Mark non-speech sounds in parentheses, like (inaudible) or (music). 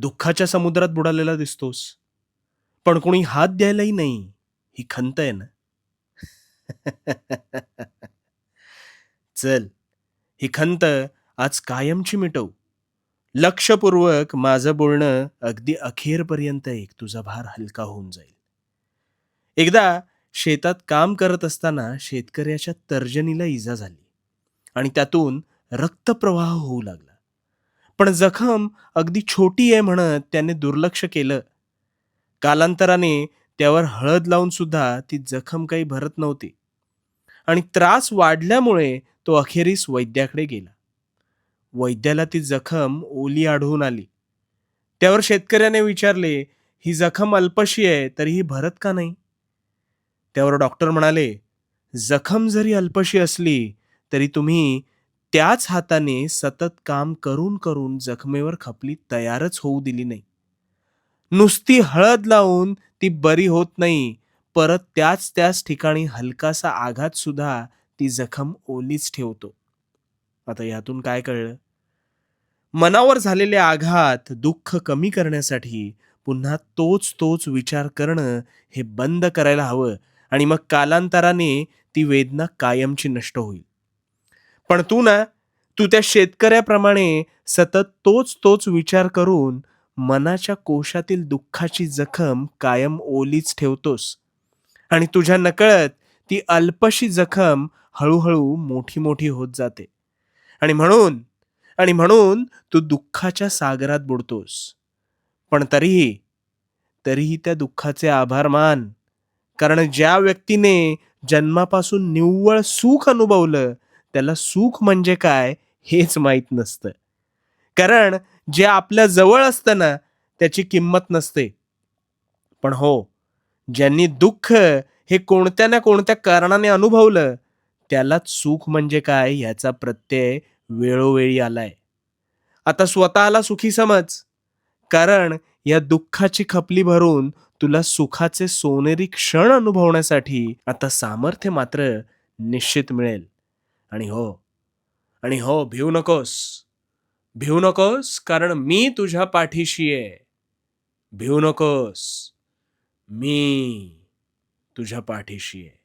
दुःखाच्या समुद्रात बुडालेला दिसतोस. पण कोणी हात द्यायलाही नाही ही खंत आहे ना? (laughs) चल ही खंत आज कायमची मिटवू. लक्षपूर्वक माझं बोलणं अगदी अखेरपर्यंत एक तुझा भार हलका होऊन जाईल. एकदा शेतात काम करत असताना शेतकऱ्याच्या तर्जनीला इजा झाली आणि त्यातून रक्तप्रवाह होऊ लागला. पण जखम अगदी छोटी आहे म्हणत त्याने दुर्लक्ष केलं. कालांतराने त्यावर हळद लावून सुद्धा ती जखम काही भरत नव्हती. आणि त्रास वाढल्यामुळे तो अखेरीस वैद्याकडे गेला. वैद्याला ती जखम ओली आढळून आली. त्यावर शेतकऱ्याने विचारले ही जखम अल्पशी आहे तरी ही भरत का नाही? त्यावर डॉक्टर म्हणाले जखम जरी अल्पशी असली तरी तुम्ही त्याच हाताने सतत काम करून करून जखमेवर खपली तयारच होऊ दिली नाही. नुसती हळद लावून ती बरी होत नाही. परत त्याच त्याच ठिकाणी हलकासा आघात सुद्धा ती जखम ओलीच ठेवतो. आता यातून काय कळलं? मनावर झालेले आघात दुःख कमी करण्यासाठी पुन्हा तोच तोच विचार करणं हे बंद करायला हवं आणि मग कालांतराने ती वेदना कायमची नष्ट होईल. पण तू ना तू त्या शेतकऱ्याप्रमाणे सतत तोच तोच विचार करून मनाच्या कोशातील दुःखाची जखम कायम ओलीच ठेवतोस. आणि तुझ्या नकळत ती अल्पशी जखम हळूहळू मोठी मोठी होत जाते. आणि म्हणून आणि म्हणून तू दुःखाच्या सागरात बुडतोस. पण तरीही तरीही त्या दुःखाचे आभार मान. कारण ज्या व्यक्तीने जन्मापासून निव्वळ सुख अनुभवलं त्याला सुख म्हणजे काय हेच माहीत नसतं. कारण जे आपल्या जवळ असतं ना त्याची किंमत नसते. पण हो ज्यांनी दुःख हे कोणत्या ना कोणत्या कारणाने अनुभवलं त्यालाच सुख म्हणजे काय ह्याचा प्रत्यय वेळोवेळी आलाय. आता स्वतःला सुखी समज. कारण या दुःखाची खपली भरून तुला सुखाचे सोनेरी क्षण अनुभवण्यासाठी आता सामर्थ्य मात्र निश्चित मिळेल. आणि हो. आणि हो भिवू नकोस. भिवू नकोस कारण मी तुझ्या पाठीशी आहे. भिवू नकोस. मी तुझ्या पाठीशी आहे.